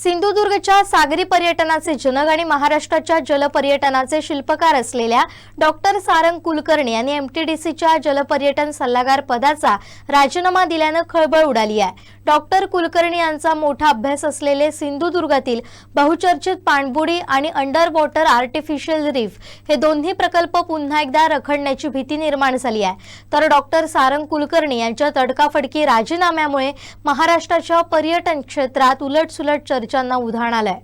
सिंधुदुर्गच्या सागरी पर्यटनाचे जनक आणि महाराष्ट्राच्या जलपर्यटनाचे शिल्पकार असलेल्या डॉक्टर सारंग कुलकर्णी यांनी एमटीडीसीच्या जलपर्यटन सल्लागार पदाचा राजीनामा दिल्यानं खळबळ उडाली आहे. डॉक्टर कुलकर्णी यांचा मोठा अभ्यास असलेले सिंधुदुर्गातील बहुचर्चित पाणबुडी आणि अंडर वॉटर आर्टिफिशियल रिफ हे दोन्ही प्रकल्प पुन्हा एकदा रखडण्याची भीती निर्माण झाली आहे. तर डॉक्टर सारंग कुलकर्णी यांच्या तडकाफडकी राजीनाम्यामुळे महाराष्ट्राच्या पर्यटन क्षेत्रात उलटसुलट चर्चांना उधाण आलंय.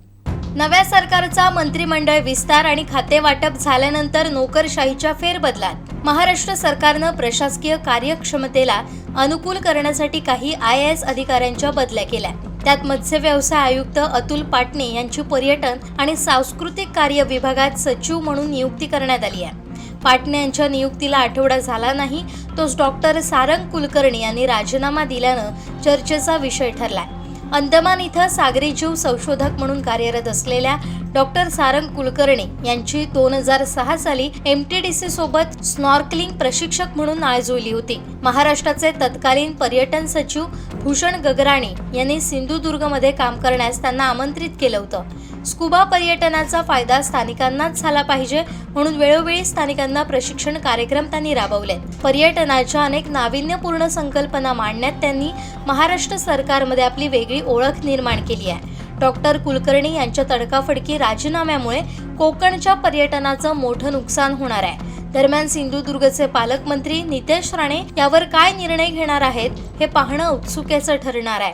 नव्या सरकारचा मंत्रिमंडळ विस्तार आणि खातेवाटप झाल्यानंतर नोकरशाहीच्या फेरबदलात महाराष्ट्र सरकारनं प्रशासकीय कार्यक्षमतेला अनुकूल करण्यासाठी काही आय एस अधिकाऱ्यांच्या बदल्या केल्या. त्यात मत्स्य व्यवसाय आयुक्त अतुल पाटणे यांची पर्यटन आणि सांस्कृतिक कार्य विभागात सचिव म्हणून नियुक्ती करण्यात आली आहे. पाटणे यांच्या नियुक्तीला आठवडा झाला नाही तोच डॉक्टर सारंग कुलकर्णी यांनी राजीनामा दिल्यानं चर्चेचा विषय ठरलाय. अंदमान इथं सागरी जीव संशोधक म्हणून कार्यरत असलेल्या डॉक्टर सारंग कुलकर्णी यांची दोन हजार सहा साली एमटीडीसी सोबत स्नॉर्कलिंग प्रशिक्षक म्हणून नाळ जुळली होती. महाराष्ट्राचे तत्कालीन पर्यटन सचिव भूषण गगराणी यांनी सिंधुदुर्गमध्ये काम करण्यास त्यांना आमंत्रित केलं होतं. स्कुबा पर्यटनाचा फायदा स्थानिकांनाच झाला पाहिजे म्हणून वेळोवेळी स्थानिकांना प्रशिक्षण कार्यक्रम त्यांनी राबवले पर्यटनाच्या अनेक नाविन्यपूर्ण संकल्पना मांडण्यात त्यांनी महाराष्ट्र सरकारमध्ये आपली वेगळी ओळख निर्माण केली आहे. डॉक्टर कुलकर्णी यांच्या तडकाफडकी राजीनाम्यामुळे कोकणच्या पर्यटनाचं मोठं नुकसान होणार आहे. दरम्यान सिंधुदुर्गचे पालकमंत्री नितेश राणे यावर काय निर्णय घेणार आहेत हे पाहणं उत्सुकेचं ठरणार आहे.